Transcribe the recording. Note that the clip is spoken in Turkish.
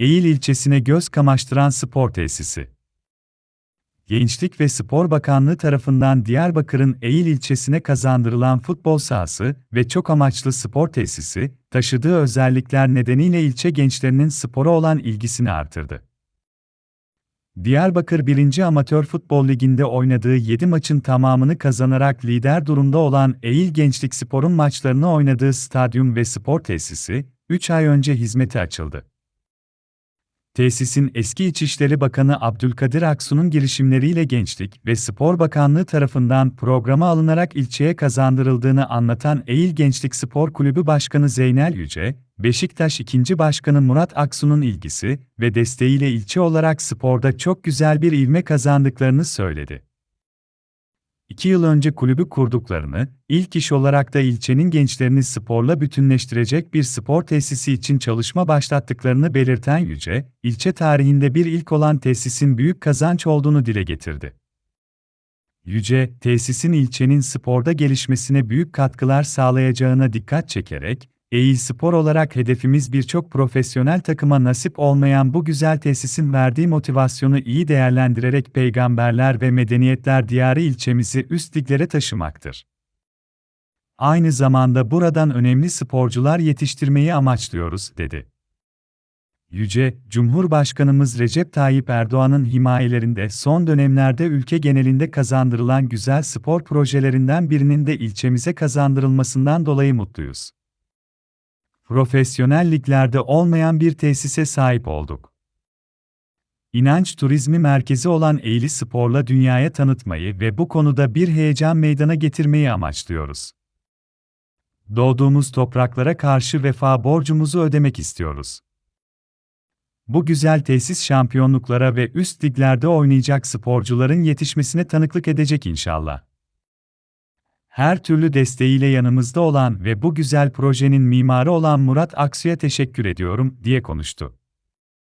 Eğil ilçesine göz kamaştıran spor tesisi. Gençlik ve Spor Bakanlığı tarafından Diyarbakır'ın Eğil ilçesine kazandırılan futbol sahası ve çok amaçlı spor tesisi, taşıdığı özellikler nedeniyle ilçe gençlerinin spora olan ilgisini artırdı. Diyarbakır 1. Amatör Futbol Ligi'nde oynadığı 7 maçın tamamını kazanarak lider durumda olan Eğil Gençlik Spor'un maçlarını oynadığı stadyum ve spor tesisi, 3 ay önce hizmete açıldı. Tesisin eski İçişleri Bakanı Abdülkadir Aksu'nun girişimleriyle Gençlik ve Spor Bakanlığı tarafından programa alınarak ilçeye kazandırıldığını anlatan Eğil Gençlik Spor Kulübü Başkanı Zeynel Yüce, Beşiktaş 2. Başkanı Murat Aksu'nun ilgisi ve desteğiyle ilçe olarak sporda çok güzel bir ivme kazandıklarını söyledi. İki yıl önce kulübü kurduklarını, ilk iş olarak da ilçenin gençlerini sporla bütünleştirecek bir spor tesisi için çalışma başlattıklarını belirten Yüce, ilçe tarihinde bir ilk olan tesisin büyük kazanç olduğunu dile getirdi. Yüce, tesisin ilçenin sporda gelişmesine büyük katkılar sağlayacağına dikkat çekerek, Eğil Spor olarak hedefimiz birçok profesyonel takıma nasip olmayan bu güzel tesisin verdiği motivasyonu iyi değerlendirerek peygamberler ve medeniyetler diyarı ilçemizi üst liglere taşımaktır. Aynı zamanda buradan önemli sporcular yetiştirmeyi amaçlıyoruz, dedi. Yüce, Cumhurbaşkanımız Recep Tayyip Erdoğan'ın himayelerinde son dönemlerde ülke genelinde kazandırılan güzel spor projelerinden birinin de ilçemize kazandırılmasından dolayı mutluyuz profesyonel liglerde olmayan bir tesise sahip olduk. İnanç turizmi merkezi olan Eğli Spor'la dünyaya tanıtmayı ve bu konuda bir heyecan meydana getirmeyi amaçlıyoruz. Doğduğumuz topraklara karşı vefa borcumuzu ödemek istiyoruz. Bu güzel tesis şampiyonluklara ve üst liglerde oynayacak sporcuların yetişmesine tanıklık edecek inşallah her türlü desteğiyle yanımızda olan ve bu güzel projenin mimarı olan Murat Aksu'ya teşekkür ediyorum, diye konuştu.